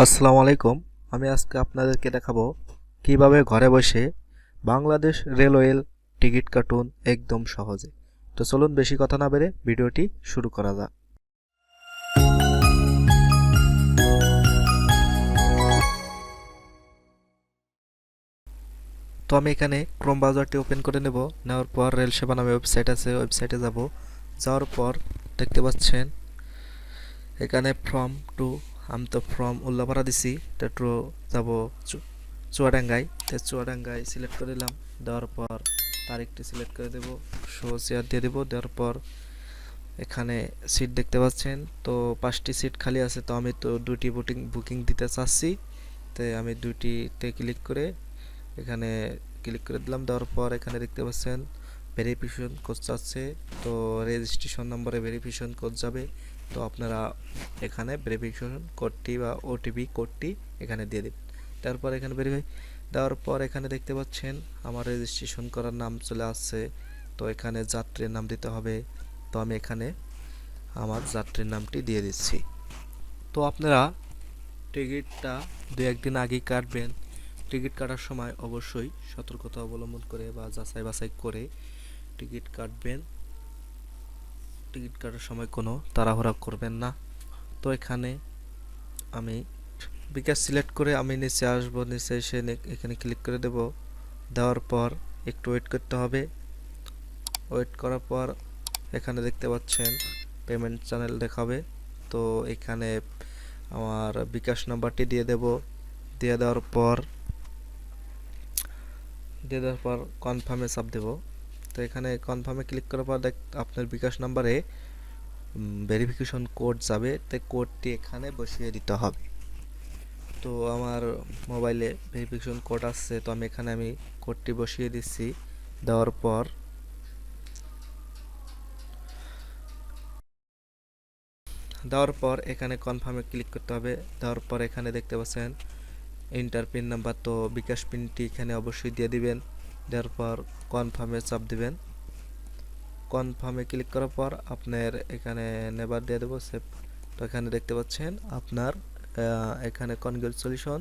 আসসালামু আলাইকুম। আমি আজকে আপনাদেরকে দেখাবো কীভাবে ঘরে বসে বাংলাদেশ রেলওয়েল টিকিট কাটুন একদম সহজে। তো চলুন বেশি কথা না বেড়ে ভিডিওটি শুরু করা যাক। তো আমি এখানে ক্রোম ব্রাউজারটি ওপেন করে নেব। নেওয়ার পর রেল সেবা নামে ওয়েবসাইট আছে। ওয়েবসাইটে যাব। যাওয়ার পর দেখতে পাচ্ছেন এখানে ফ্রম টু আমি তো ফ্রম উল্লাপাড়া দিছি টু যাব চুয়াডাঙ্গায় তো চুয়াডাঙ্গায় সিলেক্ট করে দিলাম দেওয়ার পর তারিখটি সিলেক্ট করে দেব শো শেয়ার দিয়ে দেবো দেওয়ার পর এখানে সিট দেখতে পাচ্ছেন। তো পাঁচটি সিট খালি আছে, তো আমি তো দুটি বুকিং বুকিং দিতে চাচ্ছি। তো আমি দুটিতে ক্লিক করে এখানে ক্লিক করে দিলাম। দেওয়ার পর এখানে দেখতে পাচ্ছেন ভেরিফিকেশন কোড চাচ্ছে তো রেজিস্ট্রেশন নম্বরে ভেরিফিকেশন কোড যাবে। তো আপনারা এখানে ভেরিফিকেশন কোডটি বা ওটিপি কোডটি এখানে দিয়ে দেবেন। তারপর এখানে ভেরিফাই দেওয়ার পর এখানে দেখতে পাচ্ছেন আমার রেজিস্ট্রেশন করার নাম চলে আসছে। তো এখানে যাত্রীর নাম দিতে হবে। তো আমি এখানে আমার যাত্রীর নামটি দিয়ে দিচ্ছি। তো আপনারা টিকিটটা দু একদিন আগেই কাটবেন। টিকিট কাটার সময় অবশ্যই সতর্কতা অবলম্বন করে বা যাচাই বাছাই করে টিকিট কাটবেন। টিকিট কাটার সময় কোনো তাড়াহুড়া করবেন না। তো এখানে আমি বিকাশ সিলেক্ট করে আমি নিচে আসব, নিচে এসে এখানে ক্লিক করে দেব। দেওয়ার পর একটু ওয়েট করতে হবে। ওয়েট করার পর এখানে দেখতে পাচ্ছেন পেমেন্ট চ্যানেল দেখাবে। তো এখানে আমার বিকাশ নাম্বারটি দিয়ে দেব। দিয়ে দেওয়ার পর, দিয়ে দেওয়ার পর কনফার্মে চাপ দেব। তো এখানে কনফার্মে ক্লিক করার পর দেখ, আপনার বিকাশ নাম্বারে ভেরিফিকেশন কোড যাবে। তো কোডটি এখানে বসিয়ে দিতে হবে। তো আমার মোবাইলে ভেরিফিকেশন কোড আসছে, তো আমি এখানে আমি কোডটি বসিয়ে দিচ্ছি। দেওয়ার পর দেওয়ার পর এখানে কনফার্মে ক্লিক করতে হবে। দেওয়ার পর এখানে দেখতে পাচ্ছেন ইন্টার পিন নাম্বার তো বিকাশ পিনটি এখানে অবশ্যই দিয়ে দিবেন। দেওয়ার পর কনফার্মে চাপ দিবেন। কনফার্মে ক্লিক করার পর আপনার এখানে নেবার দিয়ে দেবো সেভ তো এখানে দেখতে পাচ্ছেন আপনার এখানে congratulation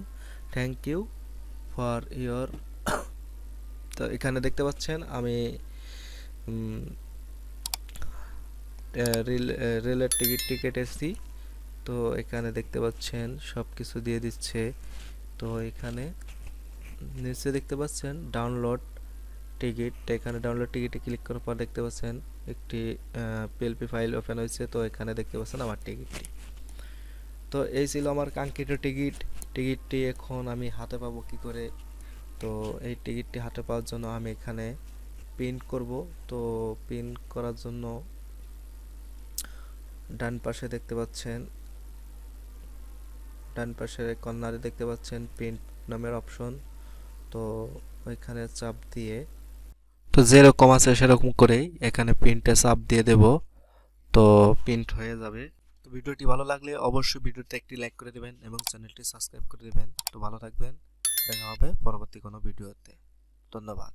thank you for your তো এখানে দেখতে পাচ্ছেন আমি রেল রেলের টিকিট টিকিট এসছি। তো এখানে দেখতে পাচ্ছেন সব কিছু দিয়ে দিচ্ছে। তো এখানে নিচে দেখতে পাচ্ছেন ডাউনলোড টিকিট এখানে ডাউনলোড টিকিটে ক্লিক করার পর দেখতে পাচ্ছেন একটি পিএলপি ফাইল ওপেন হয়েছে, তো এখানে দেখতে পাচ্ছেন আমার টিকিটটি। তো এই ছিল আমার কাঙ্ক্ষিত টিকিট। টিকিটটি এখন আমি হাতে পাবো কি করে? তো এই টিকিটটি হাতে পাওয়ার জন্য আমি এখানে প্রিন্ট করব। তো প্রিন্ট করার জন্য ডান পাশে দেখতে পাচ্ছেন, ডান পাশের কর্নারে দেখতে পাচ্ছেন প্রিন্ট নামের অপশন তো ওইখানে চাপ দিয়ে তো যেরকম আছে সেরকম করেই এখানে প্রিন্টে চাপ দিয়ে দেব। তো প্রিন্ট হয়ে যাবে। তো ভিডিওটি ভালো লাগলে অবশ্যই ভিডিওতে একটি লাইক করে দেবেন এবং চ্যানেলটি সাবস্ক্রাইব করে দেবেন। তো ভালো থাকবেন। দেখা হবে পরবর্তী কোনো ভিডিওতে। ধন্যবাদ।